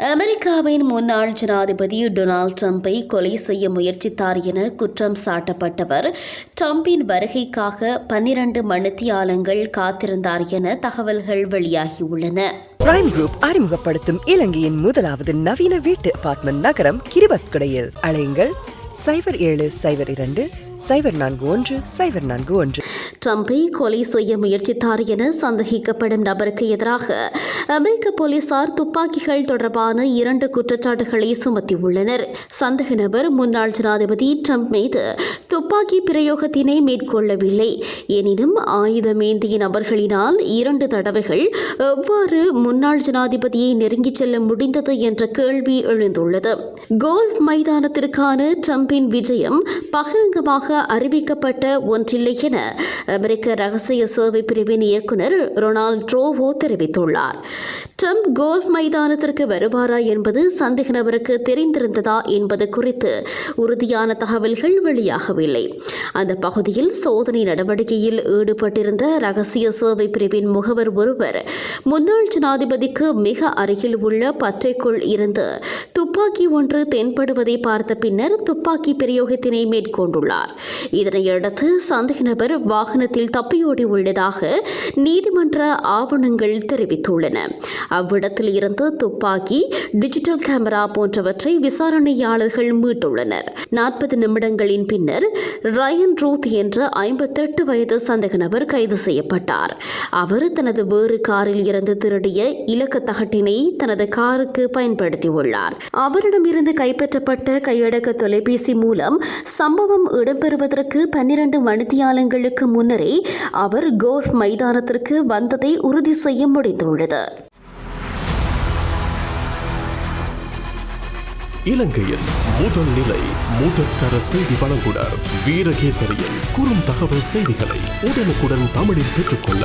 அமெரிக்காவின் முன்னாள் ஜனாதிபதி டொனால்ட் ட்ரம்பை கொலை செய்ய முயற்சித்தார் என குற்றம் சாட்டப்பட்டவர். ட்ரம்பின் வருகைக்காக பன்னிரண்டு மணித்தியாலங்கள் காத்திருந்தார் என தகவல்கள் வெளியாகியுள்ளன. பிரைம் குரூப் அறிமுகப்படுத்தும் இலங்கையின் முதலாவது நவீன வீட்டு அபார்ட்மெண்ட் நகரம் கிரிபத்குடையில். அழையுங்கள் சைபர் ஏழு சைபர் இரண்டு சைபர் நான்கு ஒன்று சைபர் நான்கு ஒன்று. ட்ரம்பை கொலை செய்ய முயற்சித்தார் என சந்தேகிக்கப்படும் நபருக்கு எதிராக அமெரிக்க போலீசார் துப்பாக்கிகள் தொடர்பான இரண்டு குற்றச்சாட்டுகளை சுமத்தியுள்ளனர். சந்தேக நபர் முன்னாள் ஜனாதிபதி ட்ரம்ப் மீது துப்பாக்கி பிரயோகத்தினை மேற்கொள்ளவில்லை. எனினும் ஆயுதமேந்திய நபர்களினால் இரண்டு தடவைகள் எவ்வாறு முன்னாள் ஜனாதிபதியை நெருங்கிச் செல்ல முடிந்தது என்ற கேள்வி எழுந்துள்ளது. கோல்ஃப் மைதானத்திற்கான ட்ரம்பின் விஜயம் பகிரங்கமாக அறிவிக்கப்பட்ட ஒன்றில்லை என அமெரிக்க ரகசிய சேவை பிரிவின் இயக்குனர் ரொனால்ட் ட்ரோவோ தெரிவித்துள்ளார். ட்ரம்ப் கோல்ஃப் மைதானத்திற்கு வருவாரா என்பது சந்தேக நபருக்கு தெரிந்திருந்ததா என்பது குறித்து உறுதியான தகவல்கள் வெளியாகவில்லை. அந்த பகுதியில் சோதனை நடவடிக்கையில் ஈடுபட்டிருந்த ரகசிய சேவை பிரிவின் முகவர் ஒருவர் முன்னாள் ஜனாதிபதிக்கு மிக அருகில் உள்ள பற்றைக்குள் இருந்து துப்பாக்கி ஒன்று தென்படுவதை பார்த்த பின்னர் துப்பாக்கி பிரயோகத்தினை மேற்கொண்டுள்ளார். இதனையடுத்து சந்தேக நபர் வாகனத்தில் தப்பியோடி உள்ளதாக நீதிமன்ற ஆவணங்கள் தெரிவித்துள்ளன. அவ்விடத்தில் இருந்து துப்பாக்கி டிஜிட்டல் கேமரா போன்றவற்றை விசாரணையாளர்கள் மீட்டுள்ளனர். நாற்பது நிமிடங்களின் பின்னர் ரயன் ரூத் என்ற ஐம்பத்தெட்டு வயது சந்தேக நபர் கைது செய்யப்பட்டார். அவர் தனது வேறு காரில் இருந்து திருடிய இலக்கு தகட்டினை தனது காருக்கு பயன்படுத்தியுள்ளார். அவரிடமிருந்து கைப்பற்றப்பட்ட கையடக்க தொலைபேசி மூலம் சம்பவம் இடம்பெறுவதற்கு பன்னிரண்டு மணித்தியாலங்களுக்கு முன்னரே அவர் கோல்ஃப் மைதானத்திற்கு வந்ததை உறுதி செய்ய முடிந்துள்ளது. இலங்கையின் முதல் நிலை முதற்கர செய்தி வழங்குனர் வீரகேசரியின் குறும் தகவல் செய்திகளை உடனுக்குடன் தமிழில் பெற்றுக்கொள்ள